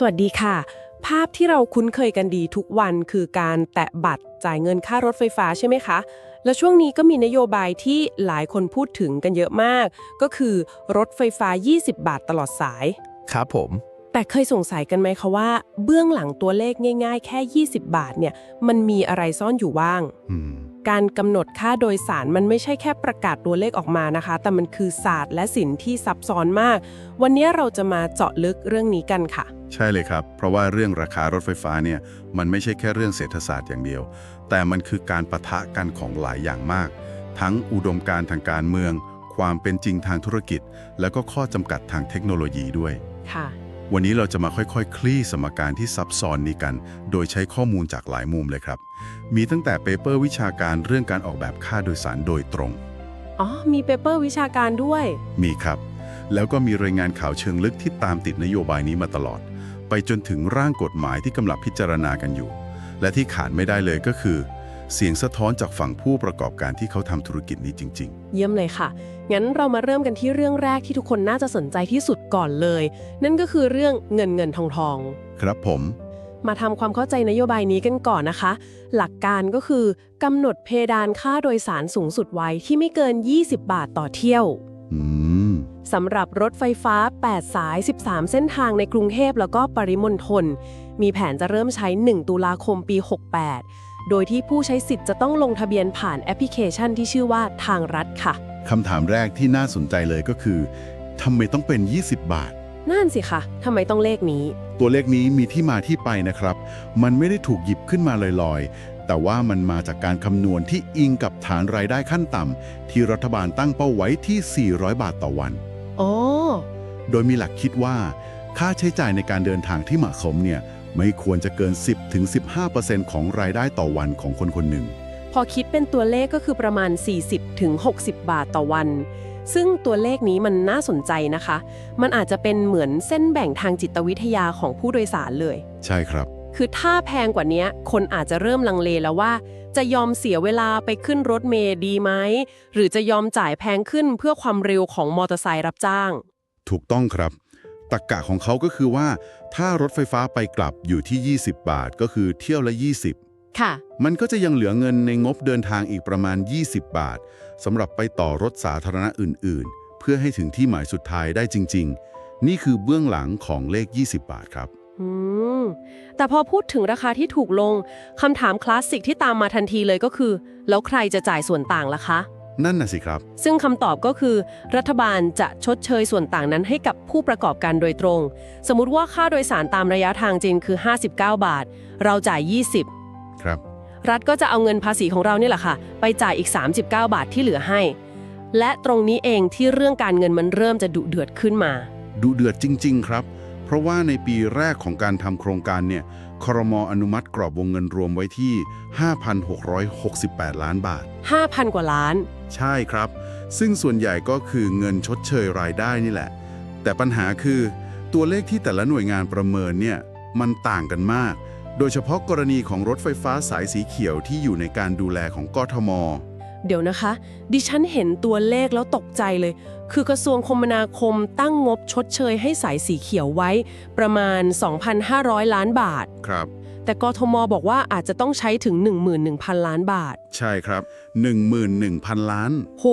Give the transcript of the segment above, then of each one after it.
สวัสดีค่ะ ภาพที่เราคุ้นเคยกันดีทุกวันคือการแตะบัตรจ่ายเงินค่ารถไฟฟ้าใช่ไหมคะ แล้วช่วงนี้ก็มีนโยบายที่หลายคนพูดถึงกันเยอะมาก ก็คือรถไฟฟ้า 20 บาทตลอดสาย ครับผม แต่เคยสงสัยกันไหมคะว่า เบื้องหลังตัวเลขง่าย ๆ แค่ 20 บาทเนี่ยมันมีอะไรซ่อนอยู่บ้าง อืม การกำหนดค่าโดยสารมันไม่ใช่แค่ประกาศตัวเลขออกมานะคะ แต่มันคือศาสตร์และศิลป์ที่ซับซ้อนมาก วันนี้เราจะมาเจาะลึกเรื่องนี้กันค่ะ ใช่เลยครับ เพราะว่าเรื่องราคารถไฟฟ้าเนี่ยมันไม่ใช่แค่เรื่องเศรษฐศาสตร์อย่างเดียว แต่มันคือการปะทะกันของหลายอย่างมาก ทั้งอุดมการณ์ทางการเมือง ความเป็นจริงทางธุรกิจ แล้วก็ข้อจำกัดทางเทคโนโลยีด้วยค่ะ วันนี้เราจะมาค่อยๆคลี่สมการที่ซับซ้อนนี้กัน โดยใช้ข้อมูลจากหลายมุมเลยครับ มีตั้งแต่เปเปอร์วิชาการเรื่องการออกแบบค่าโดยสารโดยตรง อ๋อ มีเปเปอร์วิชาการด้วย มีครับ แล้วก็มีรายงานข่าวเชิงลึกที่ตามติดนโยบายนี้มาตลอด ไปจนถึงร่างกฎหมายที่กำลังพิจารณากันอยู่ และที่ขาดไม่ได้เลยก็คือ เสียงสะท้อนจากฝั่งผู้ประกอบการที่เขาทำธุรกิจนี้จริง เยี่ยมเลยค่ะ งั้นเรามาเริ่มกันที่เรื่องแรกที่ทุกคนน่าจะสนใจที่สุดก่อนเลย นั่นก็คือเรื่องเงินเงินทองทอง ๆ ครับผม มาทำความเข้าใจนโยบายนี้กันก่อนนะคะ หลักการก็คือกำหนดเพดานค่าโดยสารสูงสุดไว้ที่ไม่เกิน 20 บาทต่อเที่ยว อืม สำหรับรถไฟฟ้า 8 สาย 13 เส้นทางในกรุงเทพแล้วก็ปริมณฑล มีแผนจะเริ่มใช้ 1 ตุลาคมปี 68 โดยที่ผู้ใช้สิทธิ์จะต้องลงทะเบียนผ่านแอปพลิเคชันที่ชื่อว่าทางรัฐค่ะ คำถามแรกที่น่าสนใจเลยก็คือทำไมต้องเป็น 20 บาท นั่นสิคะทำไมต้องเลขนี้ ตัวเลขนี้มีที่มาที่ไปนะครับ มันไม่ได้ถูกหยิบขึ้นมาลอยๆ แต่ว่ามันมาจากการคำนวณที่อิงกับฐานรายได้ขั้นต่ำที่รัฐบาลตั้งเป้าไว้ที่ 400 บาทต่อวันอ๋อโดยมีหลักคิดว่า ค่าใช้จ่ายในการเดินทางที่เหมาะสมเนี่ย ไม่ควรจะเกิน 10-15%ของรายได้ต่อวันของคนคนหนึ่ง พอคิดเป็นตัวเลขก็คือประมาณ 40-60ถึง60 บาทต่อวัน ซึ่งตัวเลขนี้มันน่าสนใจนะคะ มันอาจจะเป็นเหมือนเส้นแบ่งทางจิตวิทยาของผู้โดยสารเลย ใช่ครับ คือถ้าแพงกว่านี้คนอาจจะเริ่มลังเลแล้วว่า จะยอมเสียเวลาไปขึ้นรถเมล์ดีไหมหรือจะยอมจ่ายแพงขึ้นเพื่อความเร็วของมอเตอร์ไซค์รับจ้าง ถูกต้องครับ ตรกกะของเขาก็คือว่า ถ้ารถไฟฟ้าไปกลับอยู่ที่ 20 บาทก็คือเที่ยวละ 20 ค่ะ มันก็จะยังเหลือเงินในงบเดินทางอีกประมาณ 20 บาทสำหรับไปต่อรถสาธารณะอื่น ๆ เพื่อให้ถึงที่หมายสุดท้ายได้จริง ๆ นี่คือเบื้องหลังของเลข 20 บาทครับอืมแต่พอพูดถึงราคาที่ถูกลงคำถามคลาสสิกที่ตามมาทันทีเลยก็คือ แล้วใครจะจ่ายส่วนต่างล่ะคะ นั่นน่ะสิครับ ซึ่งคำตอบก็คือ รัฐบาลจะชดเชยส่วนต่างนั้นให้กับผู้ประกอบการโดยตรง สมมุติว่าค่าโดยสารตามระยะทางจริงคือ 59 บาท เราจ่าย 20 ครับ รัฐก็จะเอาเงินภาษีของเราเนี่ยแหละค่ะ ไปจ่ายอีก 39 บาทที่เหลือให้ และตรงนี้เองที่เรื่องการเงินมันเริ่มจะดุเดือดขึ้นมาดูเดือดจริง ๆ ครับ เพราะว่าในปีแรกของการทำโครงการเนี่ยครมอนุมัติกรอบวงเงินรวมไว้ที่ 5,668 ล้านบาท 5,000 กว่าล้าน ใช่ครับ ซึ่งส่วนใหญ่ก็คือเงินชดเชยรายได้นี่แหละ แต่ปัญหาคือตัวเลขที่แต่ละหน่วยงานประเมินเนี่ยมันต่างกันมาก โดยเฉพาะกรณีของรถไฟฟ้าสายสีเขียวที่อยู่ในการดูแลของกทม เดี๋ยวนะคะ ดิฉันเห็นตัวเลขแล้วตกใจเลย คือกระทรวงคมนาคมตั้งงบชดเชยให้สายสีเขียวไว้ ประมาณ 2,500 ล้านบาท ครับ แต่กทมบอกว่าอาจจะต้องใช้ถึง 11,000 ล้านบาท ใช่ครับ 11,000 ล้าน โห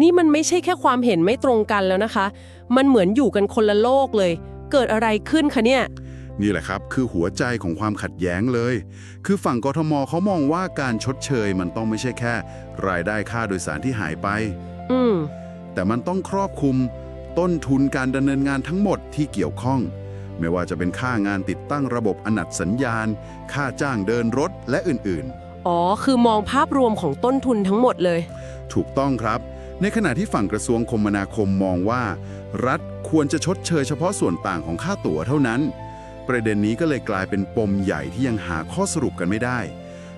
นี่มันไม่ใช่แค่ความเห็นไม่ตรงกันแล้วนะคะ มันเหมือนอยู่กันคนละโลกเลย เกิดอะไรขึ้นคะเนี่ย นี่แหละครับ คือหัวใจของความขัดแย้งเลย คือฝั่งกทมเขามองว่าการชดเชยมันต้องไม่ใช่แค่ รายได้ค่าโดยสารที่หายไป อืมแต่มันต้องครอบคลุม ต้นทุนการดำเนินงานทั้งหมดที่เกี่ยวข้อง ไม่ว่าจะเป็นค่างานติดตั้งระบบอนัดสัญญาณ ค่าจ้างเดินรถและอื่นอ๋อ คือมองภาพรวมของต้นทุนทั้งหมดเลย ๆ ถูกต้องครับ ในขณะที่ฝั่งกระทรวงคมนาคมมองว่า รัฐควรจะชดเชยเฉพาะส่วนต่างของค่าตั๋วเท่านั้น ประเด็นนี้ก็เลยกลายเป็นปมใหญ่ที่ยังหาข้อสรุปกันไม่ได้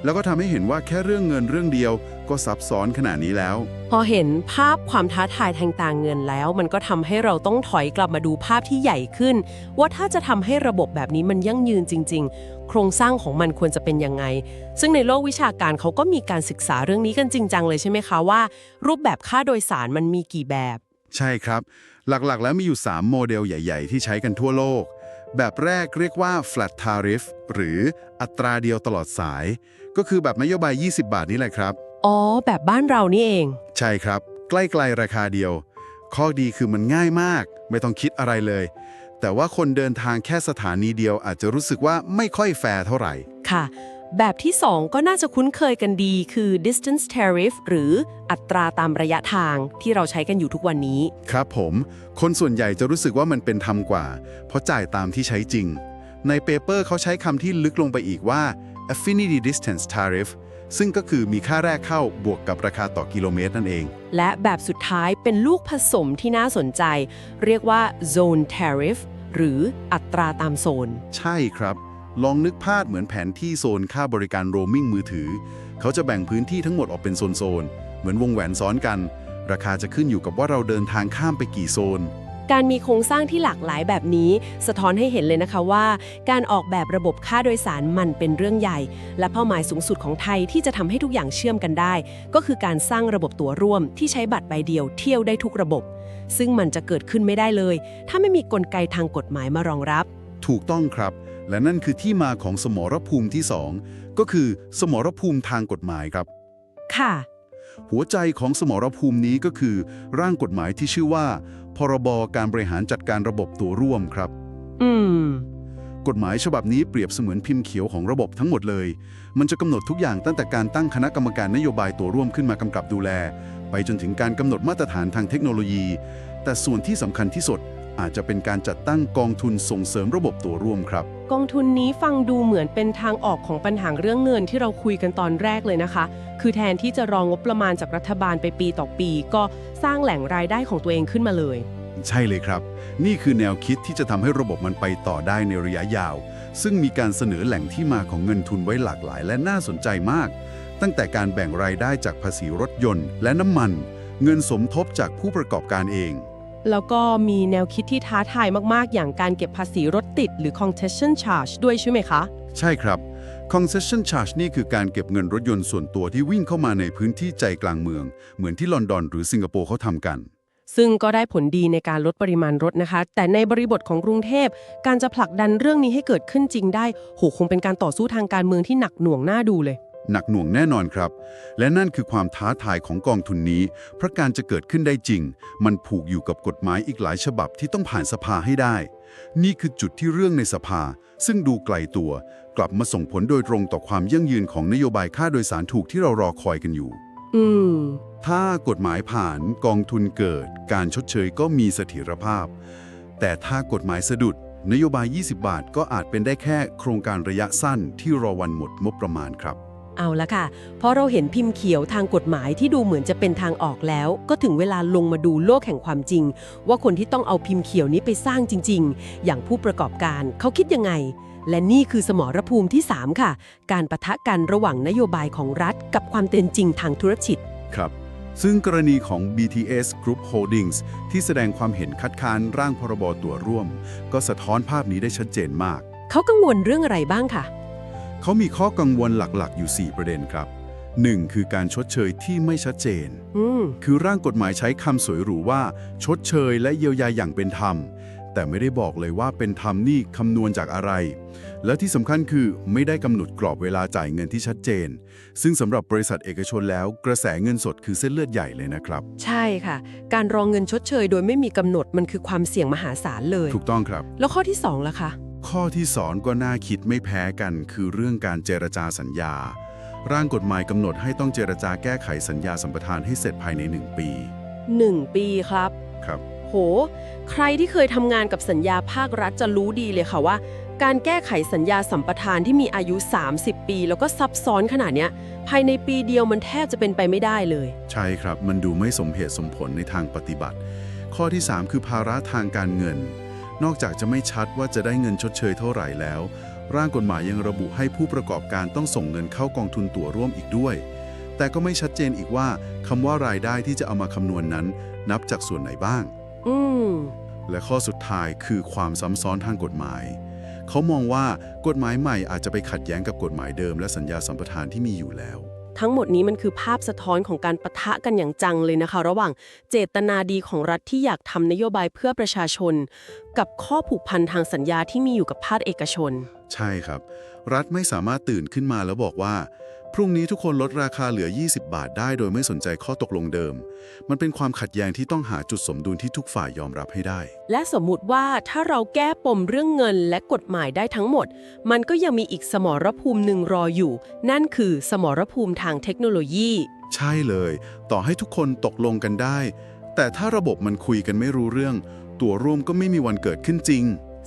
แล้วก็ทำให้เห็นว่าแค่เรื่องเงินเรื่องเดียวก็ซับซ้อนขนาดนี้แล้ว พอเห็นภาพความท้าทายทางต่างเงินแล้ว มันก็ทำให้เราต้องถอยกลับมาดูภาพที่ใหญ่ขึ้น ว่าถ้าจะทำให้ระบบแบบนี้มันยั่งยืนจริง ๆ โครงสร้างของมันควรจะเป็นยังไง ซึ่งในโลกวิชาการเขาก็มีการศึกษาเรื่องนี้กันจริงจังเลยใช่ไหมคะว่า รูปแบบค่าโดยสารมันมีกี่แบบ ใช่ครับ หลักๆ แล้วมีอยู่ 3 โมเดลใหญ่ ๆ ที่ใช้กันทั่วโลก แบบแรกเรียกว่า flat tariff หรืออัตราเดียวตลอดสาย ก็คือแบบนโยบาย 20 บาทนี่แหละครับ อ๋อ แบบบ้านเรานี่เอง ใช่ครับ ใกล้ๆราคาเดียว ข้อดีคือมันง่ายมาก ไม่ต้องคิดอะไรเลย แต่ว่าคนเดินทางแค่สถานีเดียวอาจจะรู้สึกว่าไม่ค่อยแฟร์เท่าไหร่ ค่ะ แบบที่ 2 ก็น่าจะคุ้นเคยกันดีคือ distance tariff หรืออัตราตามระยะทางที่เราใช้กันอยู่ทุกวันนี้ ครับผม คนส่วนใหญ่จะรู้สึกว่ามันเป็นธรรมกว่า เพราะจ่ายตามที่ใช้จริง ในเปเปอร์เขาใช้คำที่ลึกลงไปอีกว่า affinity distance tariff ซึ่งก็คือมีค่าแรกเข้าบวกกับราคาต่อกิโลเมตรนั่นเอง และแบบสุดท้ายเป็นลูกผสมที่น่าสนใจ เรียกว่า zone tariff หรืออัตราตามโซน ใช่ครับ ลองนึกภาพเหมือนแผนที่โซนค่าบริการโรมมิ่งมือถือ เขาจะแบ่งพื้นที่ทั้งหมดออกเป็นโซนๆ เหมือนวงแหวนซ้อนกัน ราคาจะขึ้นอยู่กับว่าเราเดินทางข้ามไปกี่โซน การมีโครงสร้างที่หลากหลายแบบนี้ สะท้อนให้เห็นเลยนะคะว่า การออกแบบระบบค่าโดยสารมันเป็นเรื่องใหญ่ และเป้าหมายสูงสุดของไทยที่จะทำให้ทุกอย่างเชื่อมกันได้ ก็คือการสร้างระบบตั๋วร่วม ที่ใช้บัตรใบเดียวเที่ยวได้ทุกระบบ ซึ่งมันจะเกิดขึ้นไม่ได้เลย ถ้าไม่มีกลไกทางกฎหมายมารองรับ ถูกต้องครับ และนั่นคือที่มาของสมรภูมิที่ 2 ก็คือสมรภูมิทางกฎหมายครับ ค่ะ หัวใจของสมรภูมินี้ก็คือ ร่างกฎหมายที่ชื่อว่า พรบการบริหารจัดการระบบตัวร่วมครับ อืม กฎหมายฉบับนี้เปรียบเสมือนพิมพ์เขียวของระบบทั้งหมดเลย มันจะกำหนดทุกอย่างตั้งแต่การตั้งคณะกรรมการนโยบายตัวร่วมขึ้นมากำกับดูแล ไปจนถึงการกำหนดมาตรฐานทางเทคโนโลยี แต่ส่วนที่สำคัญที่สุดอาจจะเป็นการจัดตั้งกองทุนส่งเสริมระบบตัวร่วมครับ กองทุนนี้ฟังดูเหมือนเป็นทางออกของปัญหาเรื่องเงินที่เราคุยกันตอนแรกเลยนะคะ คือแทนที่จะรองงบประมาณจากรัฐบาลไปปีต่อปี ก็สร้างแหล่งรายได้ของตัวเองขึ้นมาเลย ใช่เลยครับ นี่คือแนวคิดที่จะทำให้ระบบมันไปต่อได้ในระยะยาว ซึ่งมีการเสนอแหล่งที่มาของเงินทุนไว้หลากหลาย และน่าสนใจมาก ตั้งแต่การแบ่งรายได้จากภาษีรถยนต์ และน้ำมัน เงินสมทบจากผู้ประกอบการเอง แล้วก็มีแนวคิดที่ท้าทายมากๆ อย่างการเก็บภาษีรถติด หรือ concession charge ด้วยใช่ไหมคะ ใช่ครับ concession charge นี่คือการเก็บเงินรถยนต์ส่วนตัวที่วิ่งเข้ามาในพื้นที่ใจกลางเมือง เหมือนที่ลอนดอนหรือสิงคโปร์เขาทำกัน ซึ่งก็ได้ผลดีในการลดปริมาณรถนะคะ แต่ในบริบทของกรุงเทพ การจะผลักดันเรื่องนี้ให้เกิดขึ้นจริงได้โหคงเป็นการต่อสู้ทางการเมืองที่หนักหน่วงน่าดูเลย หนักหน่วงแน่นอนครับ และนั่นคือความท้าทายของกองทุนนี้ เพราะการจะเกิดขึ้นได้จริง มันผูกอยู่กับกฎหมายอีกหลายฉบับที่ต้องผ่านสภาให้ได้ นี่คือจุดที่เรื่องในสภา ซึ่งดูไกลตัว กลับมาส่งผลโดยตรงต่อความยั่งยืนของนโยบายค่าโดยสารถูกที่เรารอคอยกันอยู่ อืมถ้ากฎหมายผ่านกองทุนเกิด การชดเชยก็มีเสถียรภาพ แต่ถ้ากฎหมายสะดุด นโยบาย 20 บาทก็อาจเป็นได้แค่โครงการระยะสั้นที่รอวันหมดงบประมาณครับ เอาละค่ะ เพราะเราเห็นพิมพ์เขียวทางกฎหมายที่ดูเหมือนจะเป็นทางออกแล้ว ก็ถึงเวลาลงมาดูโลกแห่งความจริง ว่าคนที่ต้องเอาพิมพ์เขียวนี้ไปสร้างจริง ๆ อย่างผู้ประกอบการเขาคิดยังไง และนี่คือสมรภูมิที่ 3 ค่ะ การประทะกันระหว่างนโยบายของรัฐ กับความเป็นจริงทางธุรกิจครับ ซึ่งกรณีของ BTS Group Holdings ที่แสดงความเห็นคัดค้านร่างพรบตัวร่วม ก็สะท้อนภาพนี้ได้ชัดเจนมาก เขากังวลเรื่องอะไรบ้างค่ะ เขามีข้อกังวลหลักๆ อยู่ 4 ประเด็นครับ 1. คือการชดเชยที่ไม่ชัดเจนอืมคือร่างกฎหมายใช้คำสวยหรูว่า ชดเชยและเยียวยาอย่างเป็นธรรม แต่ไม่ได้บอกเลยว่าเป็นธรรมนี่คำนวณจากอะไร และที่สำคัญคือไม่ได้กำหนดกรอบเวลาจ่ายเงินที่ชัดเจน ซึ่งสำหรับบริษัทเอกชนแล้ว กระแสเงินสดคือเส้นเลือดใหญ่เลยนะครับ ใช่ค่ะ การรองเงินชดเชย โดยไม่มีกำหนดมันคือความเสี่ยงมหาศาลเลย ถูกต้องครับ แล้วข้อที่2ล่ะคะ ข้อที่สอนก็น่าคิดไม่แพ้กันคือเรื่องการเจรจาสัญญา ร่างกฎหมายกำหนดให้ต้องเจรจาแก้ไขสัญญาสัมปทานให้เสร็จภายใน 1 ปี 1 ปีครับ ครับ โห ใครที่เคยทำงานกับสัญญาภาครัฐจะรู้ดีเลยค่ะว่า การแก้ไขสัญญาสัมปทานที่มีอายุ 30 ปี แล้วก็ซับซ้อนขนาดเนี้ย ภายในปีเดียวมันแทบจะเป็นไปไม่ได้เลย ใช่ครับ มันดูไม่สมเหตุสมผลในทางปฏิบัติ ข้อที่ 3 คือภาระทางการเงิน นอกจากจะไม่ชัดว่าจะได้เงินชดเชยเท่าไหร่แล้ว ร่างกฎหมายยังระบุให้ผู้ประกอบการต้องส่งเงินเข้ากองทุนตั๋วร่วมอีกด้วย แต่ก็ไม่ชัดเจนอีกว่าคำว่ารายได้ที่จะเอามาคำนวณนั้น นับจากส่วนไหนบ้าง อืมและข้อสุดท้ายคือความซ้ำซ้อนทางกฎหมาย เขามองว่ากฎหมายใหม่อาจจะไปขัดแย้งกับกฎหมายเดิมและสัญญาสัมปทานที่มีอยู่แล้ว ทั้งหมดนี้มันคือภาพสะท้อนของการปะทะกันอย่างจังเลยนะคะ ระหว่างเจตนาดีของรัฐที่อยากทำนโยบายเพื่อประชาชน กับข้อผูกพันทางสัญญาที่มีอยู่กับภาคเอกชน ใช่ครับ รัฐไม่สามารถตื่นขึ้นมาแล้วบอกว่า พรุ่งนี้ทุกคนลดราคาเหลือ 20 บาทได้โดยไม่สนใจข้อตกลงเดิม มันเป็นความขัดแย้งที่ต้องหาจุดสมดุลที่ทุกฝ่ายยอมรับให้ได้ และสมมุติว่าถ้าเราแก้ปมเรื่องเงินและกฎหมายได้ทั้งหมด มันก็ยังมีอีกสมรภูมิหนึ่งรออยู่ นั่นคือสมรภูมิทางเทคโนโลยี ใช่เลย ต่อให้ทุกคนตกลงกันได้ แต่ถ้าระบบมันคุยกันไม่รู้เรื่อง ตัวร่วมก็ไม่มีวันเกิดขึ้นจริง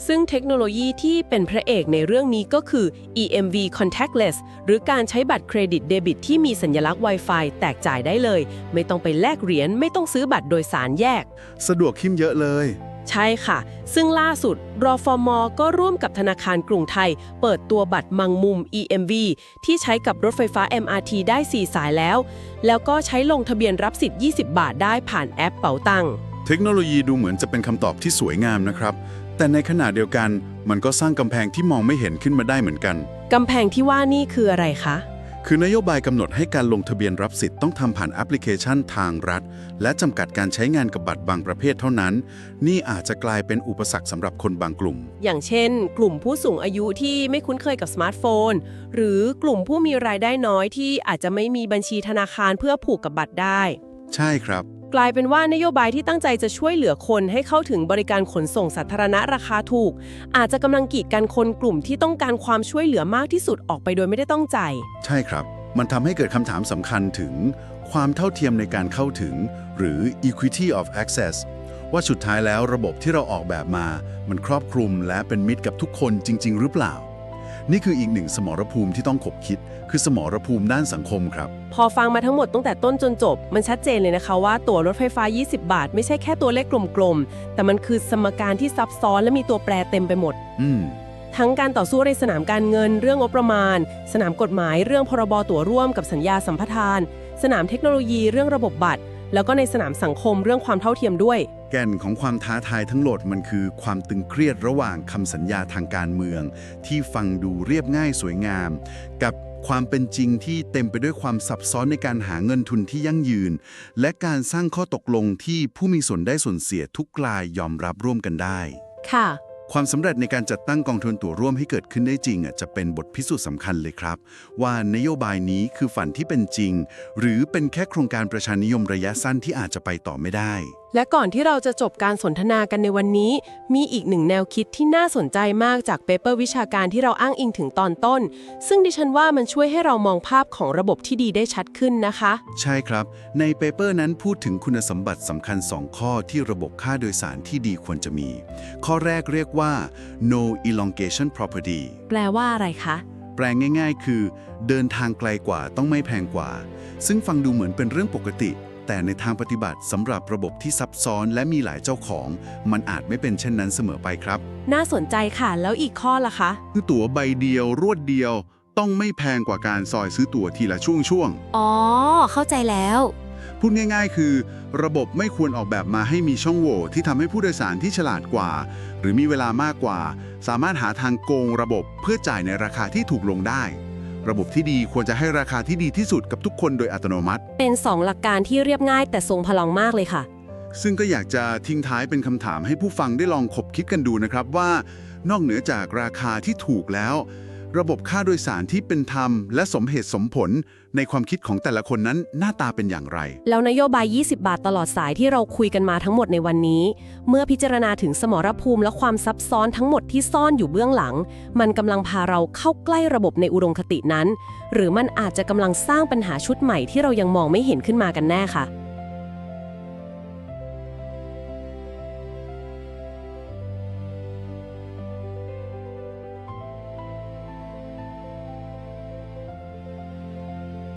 ซึ่งเทคโนโลยีที่เป็นพระเอกในเรื่องนี้ก็คือ EMV contactless หรือการใช้บัตรเครดิตเดบิตที่มีสัญลักษณ์ Wi-Fi แตกจ่ายได้เลย ไม่ต้องไปแลกเหรียญ ไม่ต้องซื้อบัตรโดยสารแยก สะดวกขึ้นเยอะเลย ใช่ค่ะ ซึ่งล่าสุดรอฟมก็ร่วมกับธนาคารกรุงไทย เปิดตัวบัตรมังมุม EMV ที่ใช้กับรถไฟฟ้า MRT ได้ 4 สายแล้ว แล้วก็ใช้ลงทะเบียนรับสิทธิ์ 20 บาทได้ผ่านแอปเป๋าตังค์เทคโนโลยีดูเหมือนจะเป็นคำตอบที่สวยงามนะครับ แต่ในขณะเดียวกันมันก็สร้างกำแพงที่มองไม่เห็นขึ้นมาได้เหมือนกัน กำแพงที่ว่านี่คืออะไรคะ คือนโยบายกำหนดให้การลงทะเบียนรับสิทธิ์ต้องทำผ่านแอปพลิเคชันทางรัฐ และจำกัดการใช้งานกับบัตรบางประเภทเท่านั้น นี่อาจจะกลายเป็นอุปสรรคสำหรับคนบางกลุ่ม อย่างเช่น กลุ่มผู้สูงอายุที่ไม่คุ้นเคยกับสมาร์ทโฟน หรือกลุ่มผู้มีรายได้น้อยที่อาจจะไม่มีบัญชีธนาคารเพื่อผูกกับบัตรได้ ใช่ครับ กลายเป็นว่านโยบายที่ตั้งใจจะช่วยเหลือคนให้เข้าถึงบริการขนส่งสาธารณะราคาถูก อาจจะกำลังกีดกันคนกลุ่มที่ต้องการความช่วยเหลือมากที่สุดออกไปโดยไม่ได้ต้องใจ ใช่ครับ มันทำให้เกิดคำถามสำคัญถึง ความเท่าเทียมในการเข้าถึง หรือ equity of access ว่าสุดท้ายแล้วระบบที่เราออกแบบมา มันครอบคลุมและเป็นมิตรกับทุกคนจริง ๆ หรือเปล่า นี่คืออีกหนึ่งสมรภูมิที่ต้องขบคิด คือสมรภูมิด้านสังคมครับ พอฟังมาทั้งหมดตั้งแต่ต้นจนจบ มันชัดเจนเลยนะคะว่าตั๋วรถไฟฟ้า 20 บาท ไม่ใช่แค่ตัวเลขกลมๆ แต่มันคือสมการที่ซับซ้อนและมีตัวแปรเต็มไปหมด อืมทั้งการต่อสู้ในสนามการเงิน เรื่องงบประมาณ สนามกฎหมาย เรื่องพรบตั๋วร่วมกับสัญญาสัมปทาน สนามเทคโนโลยี เรื่องระบบบัตร แล้วก็ในสนามสังคมเรื่องความเท่าเทียมด้วย แก่นของความท้าทายทั้งหมดมันคือความตึงเครียดระหว่างคำสัญญาทางการเมือง ที่ฟังดูเรียบง่ายสวยงาม กับความเป็นจริงที่เต็มไปด้วยความซับซ้อนในการหาเงินทุนที่ยั่งยืน และการสร้างข้อตกลงที่ผู้มีส่วนได้ส่วนเสียทุกกลายยอมรับร่วมกันได้ ค่ะ ความสำเร็จในการจัดตั้งกองทุนตั๋วร่วมให้เกิดขึ้นได้จริงอะจะเป็นบทพิสูจน์สำคัญเลยครับ ว่านโยบายนี้คือฝันที่เป็นจริง หรือเป็นแค่โครงการประชานิยมระยะสั้นที่อาจจะไปต่อไม่ได้และก่อนที่เราจะจบการสนทนากันในวันนี้ มีอีกหนึ่งแนวคิดที่น่าสนใจมากจากเปเปอร์วิชาการที่เราอ้างอิงถึงตอนต้น ซึ่งดิฉันว่ามันช่วยให้เรามองภาพของระบบที่ดีได้ชัดขึ้นนะคะ ใช่ครับ ในเปเปอร์นั้นพูดถึงคุณสมบัติสำคัญ 2 ข้อที่ระบบค่าโดยสารที่ดีควรจะมี ข้อแรกเรียกว่า no elongation property แปลว่าอะไรคะ แปลง่าย ๆ คือ เดินทางไกลกว่าต้องไม่แพงกว่า ซึ่งฟังดูเหมือนเป็นเรื่องปกติ แต่ในทางปฏิบัติสำหรับระบบที่ซับซ้อนและมีหลายเจ้าของ มันอาจไม่เป็นเช่นนั้นเสมอไปครับ น่าสนใจค่ะ แล้วอีกข้อล่ะคะ คือตั๋วใบเดียวรวดเดียว ต้องไม่แพงกว่าการซอยซื้อตั๋วทีละช่วงๆอ๋อ เข้าใจแล้วพูดง่ายๆ คือ ระบบไม่ควรออกแบบมาให้มีช่องโหว่ที่ทำให้ผู้โดยสารที่ฉลาดกว่า หรือมีเวลามากกว่า สามารถหาทางโกงระบบเพื่อจ่ายในราคาที่ถูกลงได้ ระบบที่ดีควรจะให้ราคาที่ดีที่สุดกับทุกคนโดยอัตโนมัติ เป็น 2 หลักการที่เรียบง่ายแต่ทรงพลังมากเลยค่ะ ซึ่งก็อยากจะทิ้งท้ายเป็นคำถามให้ผู้ฟังได้ลองคบคิดกันดูนะครับว่า นอกเหนือจากราคาที่ถูกแล้ว ระบบค่าโดยสารที่เป็นธรรม และสมเหตุสมผล ในความคิดของแต่ละคนนั้นหน้าตาเป็นอย่างไร แล้วนโยบาย 20 บาทตลอดสายที่เราคุยกันมาทั้งหมดในวันนี้ เมื่อพิจารณาถึงสมรภูมิและความซับซ้อนทั้งหมดที่ซ่อนอยู่เบื้องหลัง มันกำลังพาเราเข้าใกล้ระบบในอุดมคตินั้น หรือมันอาจจะกำลังสร้างปัญหาชุดใหม่ที่เรายังมองไม่เห็นขึ้นมากันแน่ค่ะ